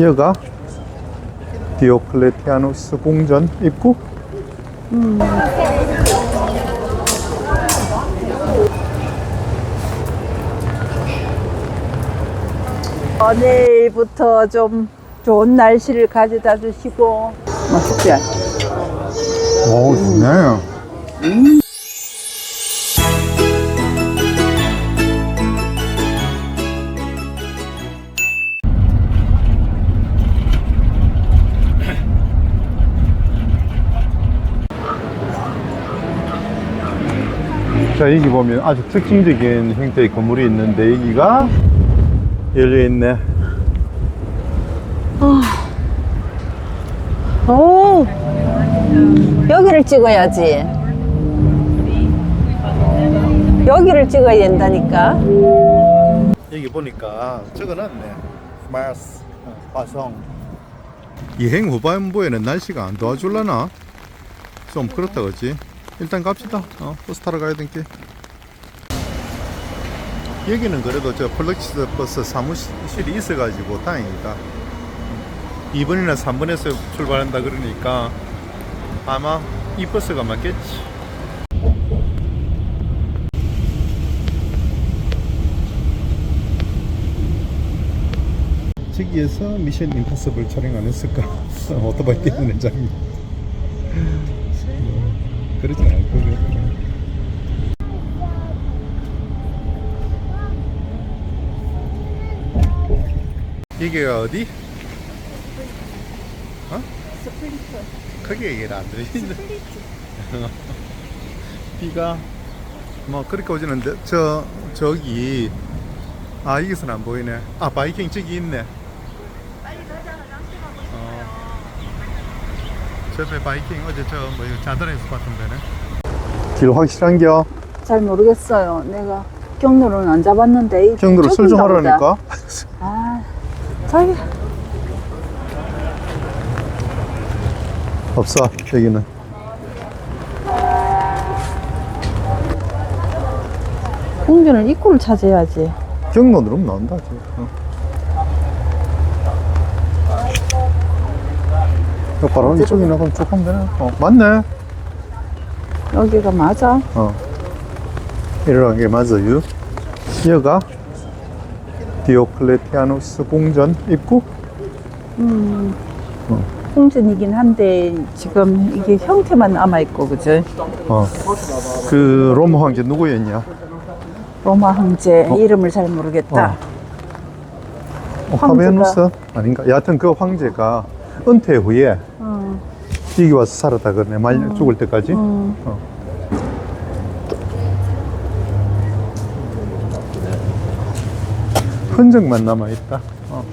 여가 디오클레티아누스 궁전 입구? 어, 내일부터 좀 좋은 날씨를 가져다 주시고 맛있지? 오 좋네 자 여기 보면 아주 특징적인 형태의 건물이 있는데 여기가 열려있네 오, 여기를 찍어야지. 여기를 찍어야 된다니까. 여기 보니까 적어놨네. 마스, 화성. 여행 후반부에는 날씨가 안 도와줄라나? 좀 그렇다 그지? 일단 갑시다. 어, 버스 타러 가야 되니까. 여기는 그래도 저 폴럭시스 버스 사무실이 있어가지고 다행이다. 2번이나 3번에서 출발한다 그러니까 아마 이 버스가 맞겠지. 저기에서 미션 임파서블 촬영 안 했을까? 오토바이 때문에 장면. 그러진 않을 거고요. 이게가 어디? 어? 스플리트. 크게 얘기를 안 들리는데. 비가 뭐 그렇게 오지는데 저 저기 아 여기서는 안 보이네. 아 바이킹 저기 있네. 저 옆에 바이킹 어제 저뭐 자전에서 봤던 데네. 길 확실한겨? 잘 모르겠어요. 내가 경로는 안 잡았는데. 경로로 술좀 저긴가 보다. 하라니까. 아, 자기 없어 여기는. 공주는 입구를 찾아야지. 경로 누르면 나온다 지금. 어. 바로 이쪽이 나가면 쭉 하면 되네. 어 맞네. 여기가 맞아. 어. 이러한 게 맞아요. 여가 디오클레티아누스 궁전 입구? 음. 어. 공전이긴 한데 지금 이게 형태만 남아 있고 그죠? 어. 그 로마 황제 누구였냐? 로마 황제 이름을 잘 모르겠다. 어, 황제가- 파베누스? 아닌가? 여하튼 그 황제가 은퇴 후에 어. 여기 와서 살았다 그러네. 말 죽을 때까지. 음. 어. 흔적만 남아 있다. 어.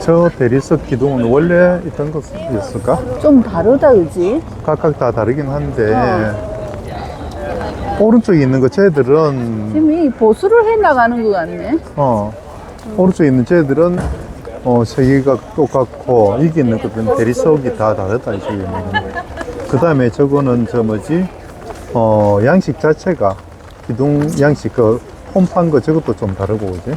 저 대리석 기둥은 원래 있던 것이었을까? 좀 다르다 그지? 각각 다 다르긴 한데 오른쪽에 있는 거 쟤들은 지금 이 보수를 해 나가는 것 같네. 어 오른쪽에 있는 쟤들은 어 세계가 똑같고 여기 있는 것들은 대리석이 다 다르다 이 지금 그 다음에 저거는 저 뭐지 어 양식 자체가 기둥 양식 그 홈판 거 저것도 좀 다르고 그지 응.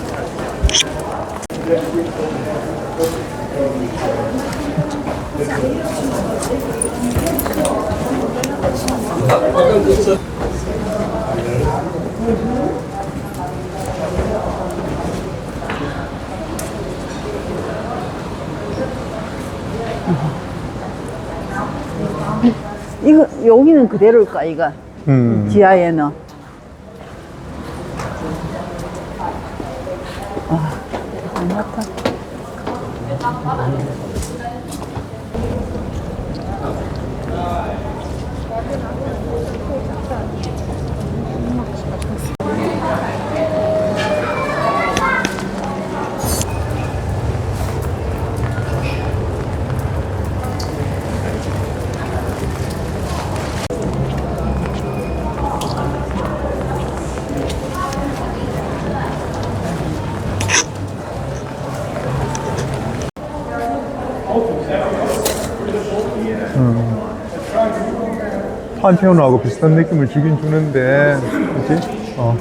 이거 여기는 그대로일까 이거 음. 지하에는. 八八百 판테온하고 비슷한 느낌을 주긴 주는데, 그치? 어.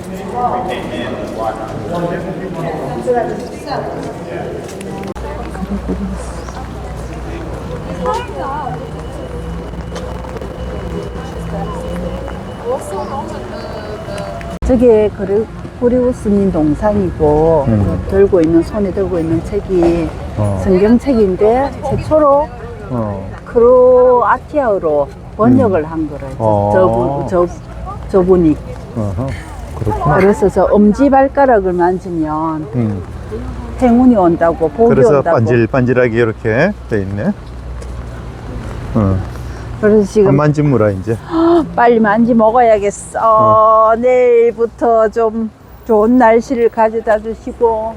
저게 그리- 구리우스님 동상이고 음. 그 들고 있는 손에 들고 있는 책이 어. 성경책인데 최초로 어. 크로아티아어로 번역을 한 거래요. 음. 어. 저분 저 저분이 어허. 그렇구나. 그래서 저 엄지 발가락을 만지면 음. 행운이 온다고 복이 그래서 온다고. 반질반질하게 이렇게 돼 있네. 어. 그래서 지금 한 만진 무라 이제. 빨리 만지 먹어야겠어. 내일부터 좀 좋은 날씨를 가져다 주시고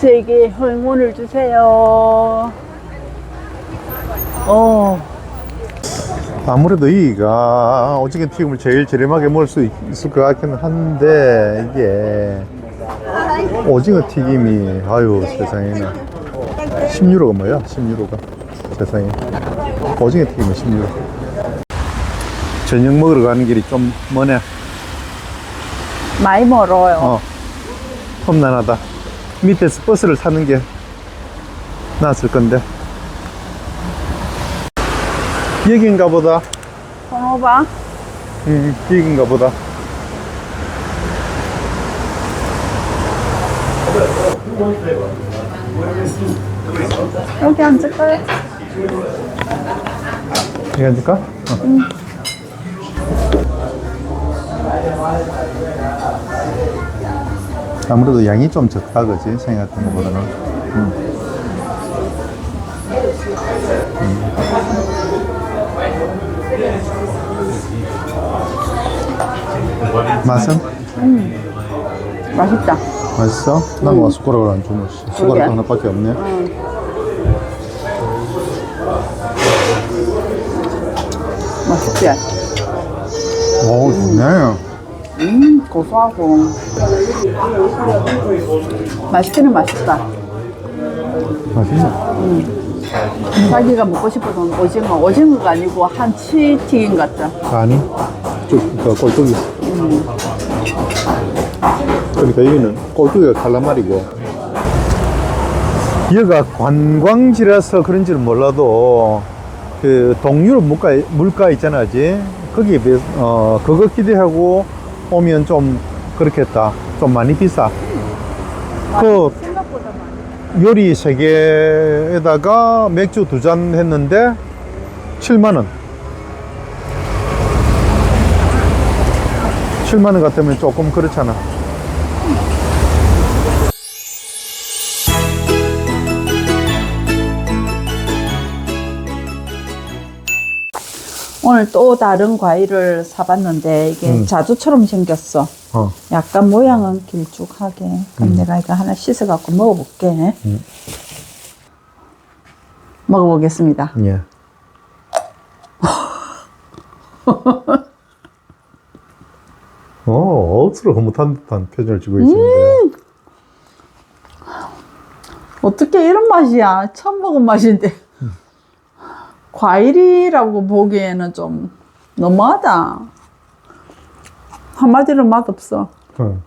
저에게 행운을 주세요. 어, 아무래도 이가 오징어 튀김을 제일 저렴하게 먹을 수 있- 있을 것 같기는 한데 이게 오징어 튀김이 아유 세상에나. 10유로가 뭐야? 10유로가. 세상에. 오징어 튀김은 10유로. 저녁 먹으러 가는 길이 좀 머네. 많이 멀어요. 어. 험난하다. 밑에서 버스를 타는 게 나았을 건데 여긴가 보다 번호봐. 음, 여긴가 보다 여기 앉을까요? 이거 앉을까? 어. 아무래도 양이 좀 적다 그지 생각했던 것보다는 음. 맛은? 맛있다. 맛있어? 난뭐 숟가락을 안 주네 씨. 숟가락. 하나밖에 없네 맛있지? 오 좋네 음, 고소하고. 맛있기는 맛있다. 맛있네 자기가 먹고 싶어서 오징어, 오징어가 아니고 한치 튀김 같다. 아니, 좀, 그 꼴뚜기. 그러니까 여기는 꼴뚜기가 칼라말이고. 여기가 관광지라서 그런지는 몰라도, 그, 동유럽 물가, 물가 있잖아, 지 거기에 비해, 어, 그거 기대하고 오면 좀 그렇겠다. 좀 많이 비싸. 그. 요리 세 개에다가 맥주 두 잔 했는데 7만 원. 7만 원 같으면 조금 그렇잖아. 오늘 또 다른 과일을 사봤는데 이게 음. 자두처럼 생겼어. 어. 약간 모양은 길쭉하게. 그럼 내가 이거 하나 씻어갖고 먹어볼게. 음. 먹어보겠습니다. 예. 어, 억수로 흐뭇한 듯한 표정을 지고 있습니다. 어떻게 이런 맛이야? 처음 먹은 맛인데. 과일이라고 보기에는 좀 너무하다. 한마디로 맛없어. 어.